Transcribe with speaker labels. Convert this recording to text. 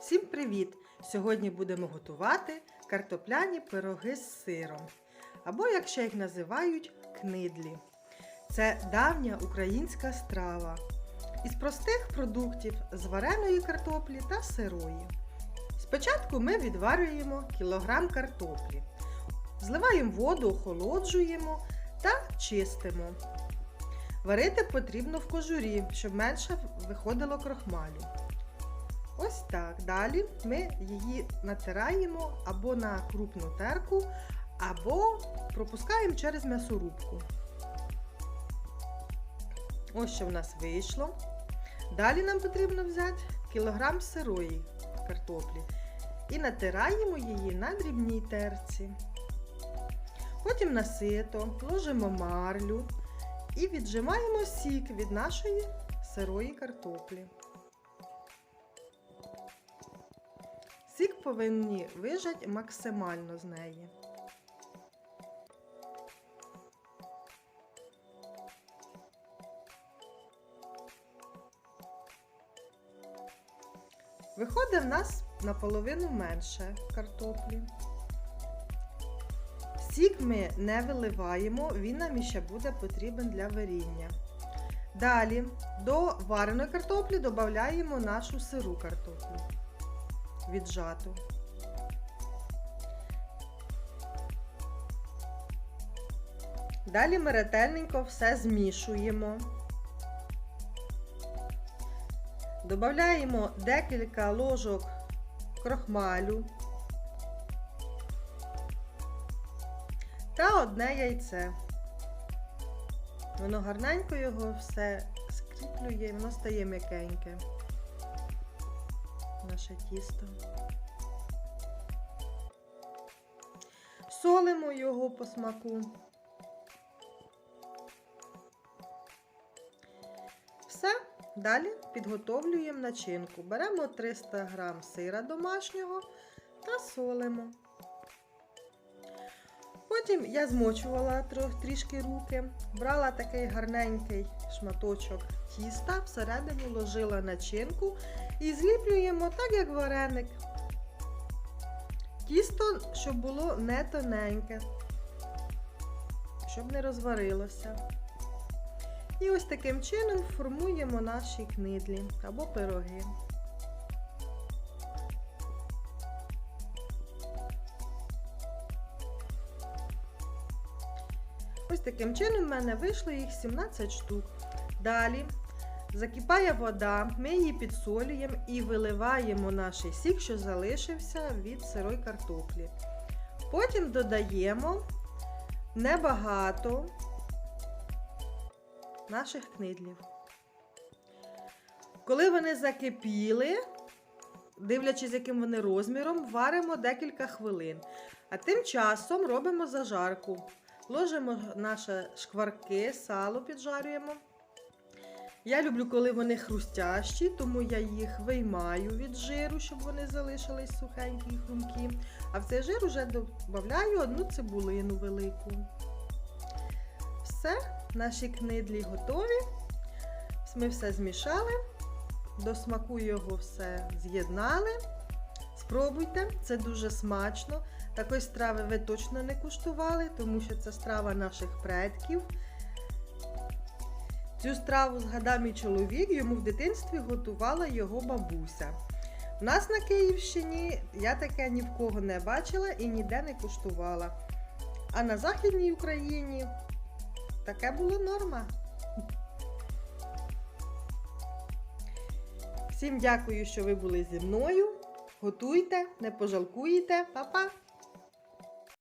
Speaker 1: Всім привіт! Сьогодні будемо готувати картопляні пироги з сиром. Або, як ще їх називають, книдлі. Це давня українська страва із простих продуктів з вареної картоплі та сирої. Спочатку ми відварюємо кілограм картоплі, зливаємо воду, охолоджуємо та чистимо. Варити потрібно в кожурі, щоб менше виходило крохмалю. Ось так. Далі ми її натираємо або на крупну терку, або пропускаємо через м'ясорубку. Ось що в нас вийшло. Далі нам потрібно взяти кілограм сирої картоплі і натираємо її на дрібній терці. Потім на сито ложимо марлю і віджимаємо сік від нашої сирої картоплі. Сік повинні вижати максимально з неї. Виходить в нас наполовину менше картоплі. Сік ми не виливаємо, він нам іще буде потрібен для варіння. Далі до вареної картоплі додаємо нашу сиру картоплю віджату. Далі ми ретельненько все змішуємо. Додаємо декілька ложок крохмалю та одне яйце. Воно гарненько його все скріплює воно стає м'якеньке наше тісто. Солимо його по смаку. Все, далі підготовлюємо начинку. Беремо 300 г сира домашнього та солимо. Потім я змочувала трішки руки, брала такий гарненький шматочок тіста, всередині ложила начинку і зліплюємо так, як вареник. Тісто, щоб було не тоненьке, щоб не розварилося. І ось таким чином формуємо наші книдлі або пироги. Ось таким чином в мене вийшло їх 17 штук. Далі закипає вода, ми її підсолюємо і виливаємо наш сік, що залишився від сирої картоплі. Потім додаємо небагато наших книдлів. Коли вони закипіли, дивлячись, яким вони розміром, варимо декілька хвилин. А тим часом робимо зажарку. Ложимо наші шкварки, сало піджарюємо. Я люблю, коли вони хрустящі, тому я їх виймаю від жиру, щоб вони залишились сухенькі і хрумкі. А в цей жир вже додаю одну цибулину велику. Все, наші книдлі готові. Ми все змішали, до смаку його все з'єднали. Спробуйте, це дуже смачно. Такої страви ви точно не куштували, тому що це страва наших предків. Цю страву згадав мій чоловік, йому в дитинстві готувала його бабуся. У нас на Київщині я таке ні в кого не бачила і ніде не куштувала. А на Західній Україні таке було норма. Всім дякую, що ви були зі мною. Готуйте, не пожалкуєте. Па-па!